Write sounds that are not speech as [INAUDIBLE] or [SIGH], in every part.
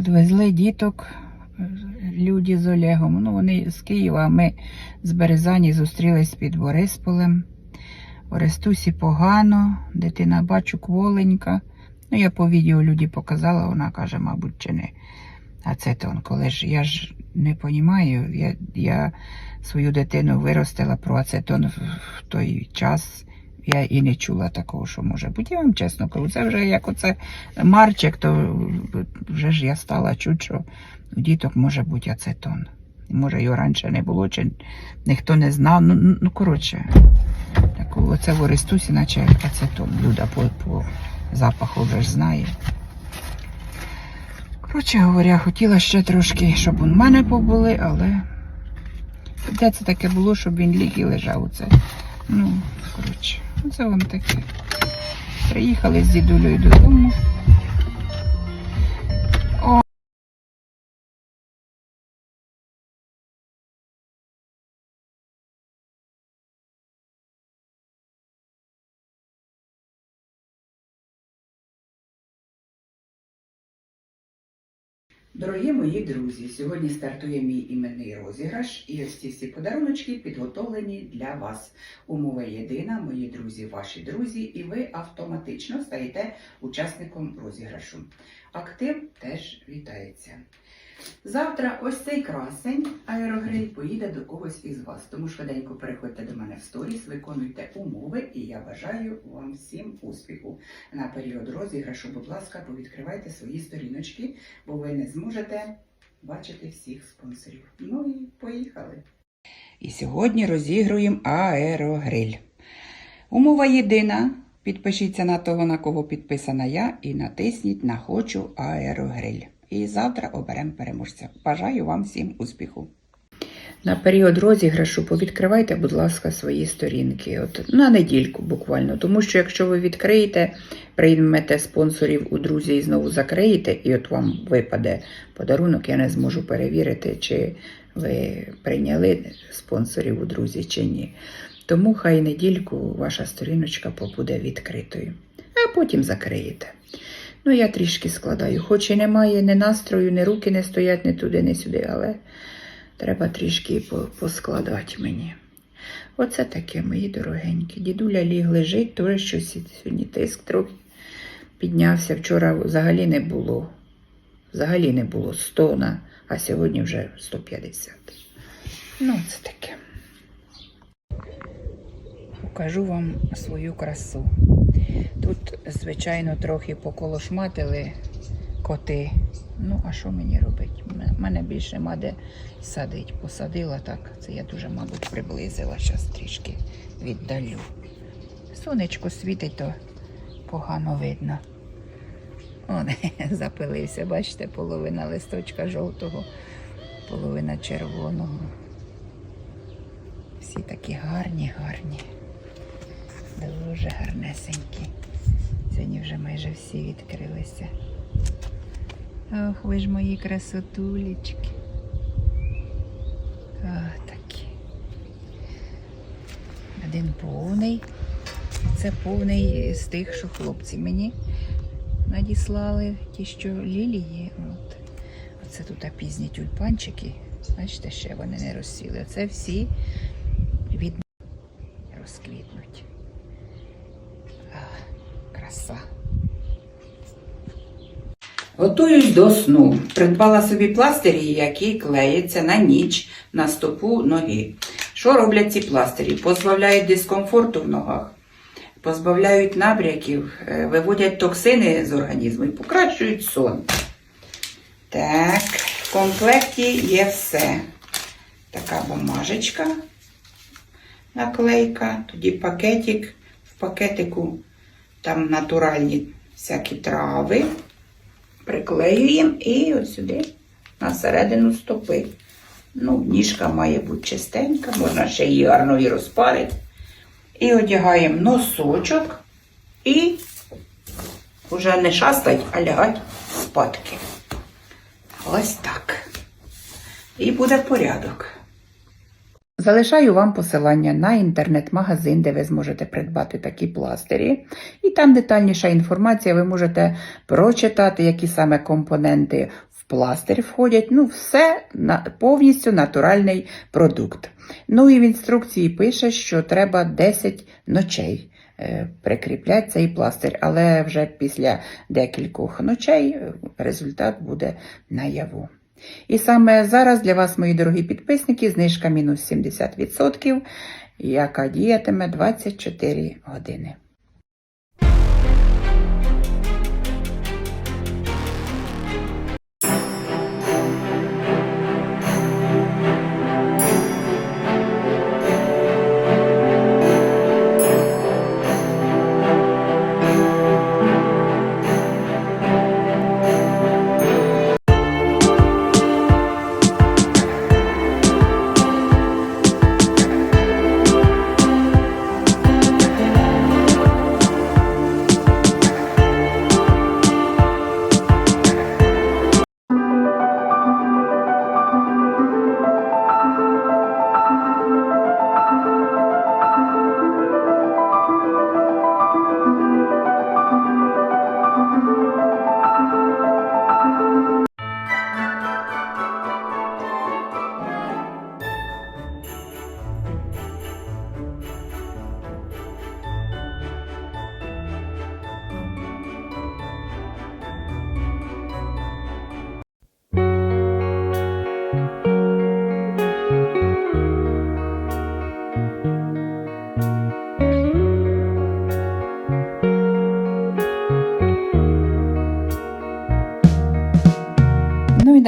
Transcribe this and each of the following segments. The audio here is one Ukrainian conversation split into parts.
От везли діток люди з Олегом. Ну, вони з Києва, ми з Березані зустрілись під Борисполем. Орестусі погано, дитина бачу кволенька. Ну, я по відео люди показала, вона каже, мабуть, чи не ацетон. Коли ж я ж не розумію, я, я свою дитину виростила про ацетон в той час. Я і не чула такого, що може бути. Я вам чесно кажу, це вже як оце марчик, то вже ж я стала чути, що у діток може бути ацетон. Може, його раніше не було, чи ніхто не знав. Ну, ну, ну коротше, так, оце в Орестусі, наче ацетон. Люда по, по запаху вже ж знає. Коротше говоря, хотіла ще трошки, щоб у мене побули, але де це таке було, щоб він ліг і лежав оце. Ну, коротше, це вам таке. Приїхали з дідулею додому. Дорогі мої друзі, сьогодні стартує мій іменний розіграш, і ось ці всі подаруночки підготовлені для вас. Умова єдина, мої друзі, ваші друзі, і ви автоматично стаєте учасником розіграшу. Актив теж вітається. Завтра ось цей красень аерогриль поїде до когось із вас. Тому швиденько переходьте до мене в сторіс, виконуйте умови, і я бажаю вам всім успіху. На період розіграшу, будь ласка, повідкривайте свої сторіночки, бо ви не зможете бачити всіх спонсорів. Ну і поїхали. І сьогодні розігруємо аерогриль. Умова єдина. Підпишіться на того, на кого підписана я, і натисніть на Хочу аерогриль. І завтра оберемо переможця. Бажаю вам всім успіху. На період розіграшу повідкривайте, будь ласка, свої сторінки. От на недільку буквально. Тому що якщо ви відкриєте, приймете спонсорів у друзі і знову закриєте, і от вам випаде подарунок, я не зможу перевірити, чи ви прийняли спонсорів у друзі чи ні. Тому хай недільку ваша сторіночка побуде відкритою, а потім закриєте. Ну, я трішки складаю. Хоч і немає ні настрою, ні руки не стоять ні туди, ні сюди, але треба трішки поскладати мені. Оце таке, мої дорогенькі. Дідуля ліг лежить, теж щось сьогодні тиск трохи піднявся. Вчора взагалі не було. Взагалі не було 100 на, а сьогодні вже 150. Ну, це таке. Покажу вам свою красу. Тут, звичайно, трохи поколошматили коти. Ну, а що мені робити? У мене більше нема де садить. Посадила так. Це я дуже, мабуть, приблизила. Зараз трішки віддалю. Сонечко світить, то погано видно. Он [LAUGHS] запилився, бачите, половина листочка жовтого, половина червоного. Всі такі гарні, гарні. Дуже гарнесенькі. Сьогодні вже майже всі відкрилися. Ох, ви ж мої красотулечки. Ах, такі. Один повний. Це повний з тих, що хлопці мені надіслали ті, що лілії. От. Оце тут пізні тюльпанчики. Бачите, ще вони не розсіли. Це всі від розквітнуть. Ах, краса. Готуюсь до сну. Придбала собі пластирі, які клеяться на ніч на стопу ноги. Що роблять ці пластирі? Позбавляють дискомфорту в ногах, позбавляють набряків, е, виводять токсини з організму і покращують сон. Так, в комплекті є все. Така бумажечка, наклейка, тоді пакетик. В пакетику там натуральні всякі трави. Приклеюємо і ось сюди на середину стопи. Ну, ніжка має бути чистенька, можна ще її гарно і розпарити. І одягаємо носочок і вже не шастать, а лягать спадки. Ось так. І буде порядок. Залишаю вам посилання на інтернет-магазин, де ви зможете придбати такі пластирі. І там детальніша інформація, ви можете прочитати, які саме компоненти в пластир входять. Ну, все повністю натуральний продукт. Ну і в інструкції пише, що треба 10 ночей е, прикріпляти цей пластир, але вже після декількох ночей е, результат буде наяву. І саме зараз для вас, мої дорогі підписники, знижка мінус 70%, яка діятиме 24 години.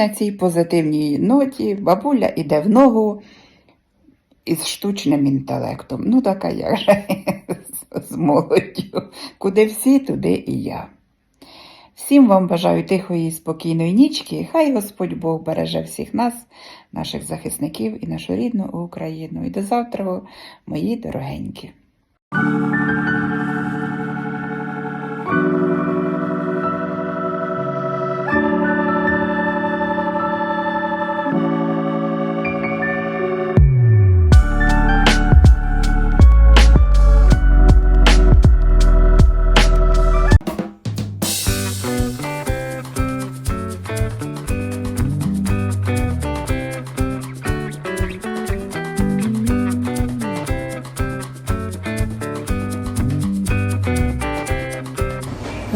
На цій позитивній ноті бабуля іде в ногу із штучним інтелектом. Ну, така як же з молоддю. Куди всі, туди і я. Всім вам бажаю тихої і спокійної нічки. Хай Господь Бог береже всіх нас, наших захисників і нашу рідну Україну. І до завтра, мої дорогенькі.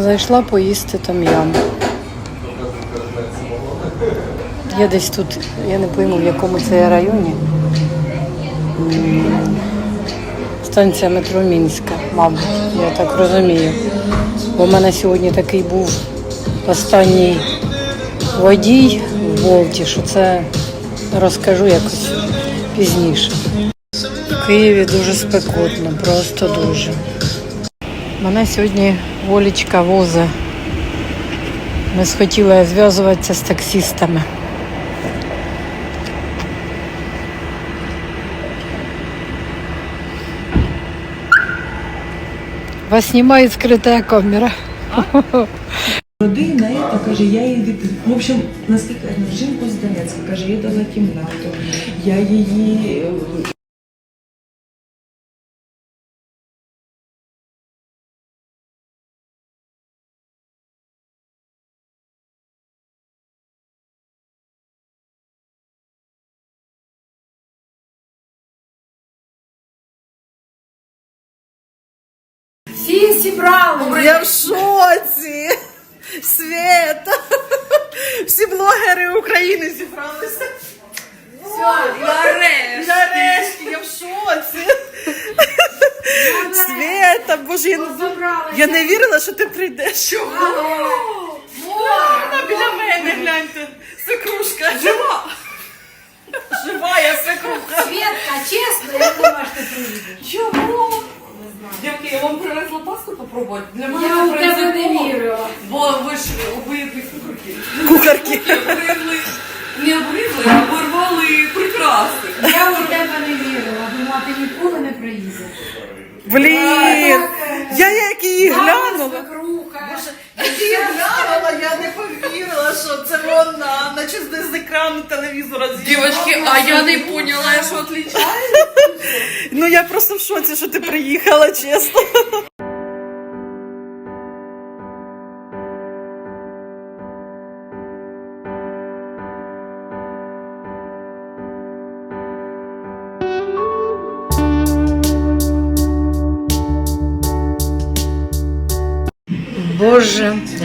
Зайшла поїсти там ям. Я десь тут, я не пойму, в якому це районі. Станція метро Мінська, мабуть, я так розумію. Бо в мене сьогодні такий був останній водій в Болті, що це розкажу якось пізніше. В Києві дуже спекотно, просто дуже. Мене сьогодні Волічка возить. Ми схотіли зв'язуватися з таксістами. Вас знімає скрита камера. Родина, это, каже, я її від... В общем, наскільки ну, жінку з Донецька, каже, я дала кімнату. Я її зібрали. Я в шоці! Света! Всі блогери України зібралися. Все, нарешті. Нарешті, я в шоці. Света, боже, я, не- я не вірила, що ти прийдеш. Вона біля мене, гляньте. Свекрушка. Жива. Жива я свекруха. Светка, чесно, я думаю, що ти приїдеш. Чого? Дівки, я вам привезла пасту попробувати. Для мене Я це у тебе не принципово, вірила. Бо ви ж обидві кухарки. Кухарки. Обридли, не обридли, а порвали прикраси. Я у тебе не вірила. Думала, ти ніколи не приїдеш. Блін. Я як її глянула. свекруха. Я її глянула, я не повірила, що це вона, наче з екрану телевізора з'їхала. Дівочки, а я не поняла, що отличаю. Ну я просто в шоці, що ти приїхала, чесно.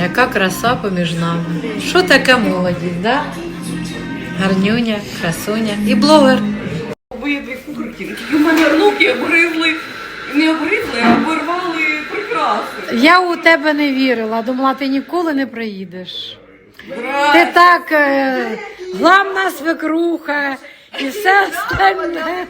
Яка краса поміж нами. Що таке молодість, да? Гарнюня, красуня і блогер. Обидві курки. В мене руки обгризли, не обгризли, а оборвали прикраси. Я у тебе не вірила, думала, ти ніколи не приїдеш. Ти так е, главна свекруха і все остальне.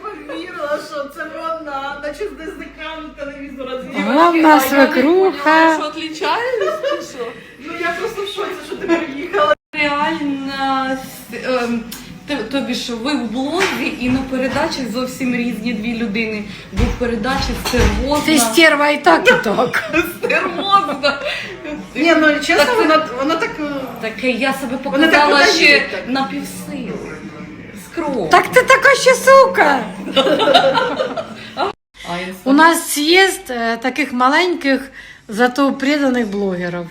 Повірила, що це вона, наче десь з екрану телевізора з'явилася. Главна Що свекруха. отличаюсь, чи що? Ну я просто в шоці, що ти приїхала. Реально, с- ем, т- тобі ж ви в блозі і на передачі зовсім різні дві людини. Бо в передачі Ти стервозна. стерва і так, і так. Стервозна. Ні, ну чесно, вона, вона так... е, Таке я себе Вони так показала ще так. на півсили. Скров. Так ти така ще сука. У нас з'їзд е, таких маленьких, зато преданих блогерів.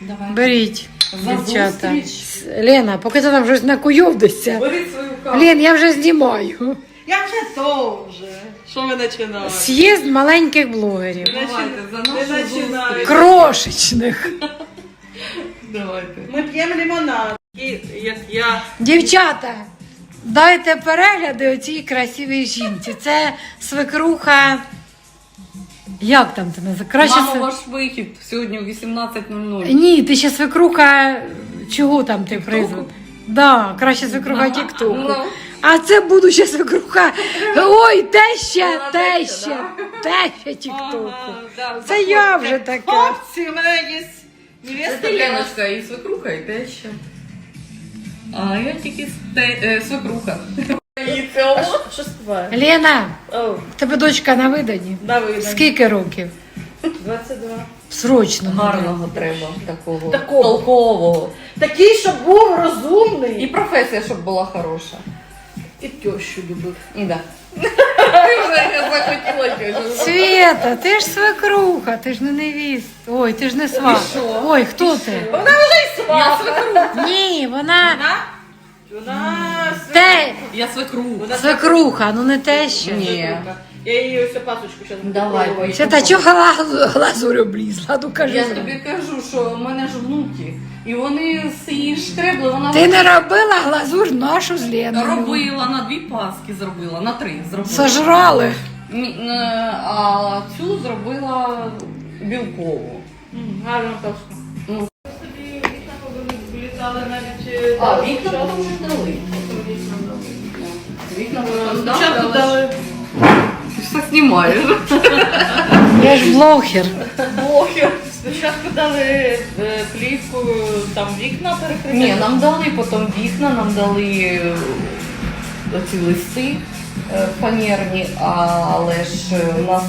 Давай. Беріть, За дівчата. зустріч. С- Лена, поки ти там щось накуйовдишся. Бери свою. Лен, я вже знімаю. Я вже то вже. Що ви починаєте? З'їзд маленьких блогерів. Давайте, за нашу зустріч. Крошечних. Давайте. Ми п'ємо лимонад. І як я... Дівчата, дайте перегляди оцій красивій жінці. Це свекруха. Як там називаєш? Краще Мамо, све- ваш вихід сьогодні о 18.00. Ні, ти ще свекруха. Чого там ти призвав? Да, краще свекруха [LAUGHS] Тіктоку. Ну. А це будуща свекруха. Ой, теща, Вона теща, теща Тіктоку. Ага, да, Це я вже така. Хлопці, у мене є невеста Це Леночка. І свекруха, і теща. А я тільки сте... е, свекруха. Що співає? Лена, в тебе дочка на видані? Давида. Скільки років? 22. Срочно. Гарного треба, такого. Такого. Толкового. Такий, щоб був розумний. І професія, щоб була хороша. І тещу любив. Да. Вже. Света, ти ж свекруха, ти ж не невіст. Ой, ти ж не сват. що? Ой, хто ти? Я свекруха. Ні, вона Вона... те, Я свекруха. свекруха, ну не теща. Ні. Я її ось пасочку зараз Давай, поїдемо. Света, чого гла- глазурь облізла? Ну кажи. Я тобі кажу, що в мене ж внуки. І вони з її штребли, вона Ти не робила глазур нашу з Леною. робила на дві паски зробила, на три зробила. Сожрали. Е, А цю зробила білкову. Гарна пасочка. Ну. Собі вікна вилітали навіть... А вікна потім вже дали. Вікна потім Спочатку дали Ти все знімаєш. Я ж блогер. блогер. Спочатку дали е, плівку, там вікна перекриті. Ні, нам дали потім вікна, нам дали ці оці листи е, фанерні, але ж е, у нас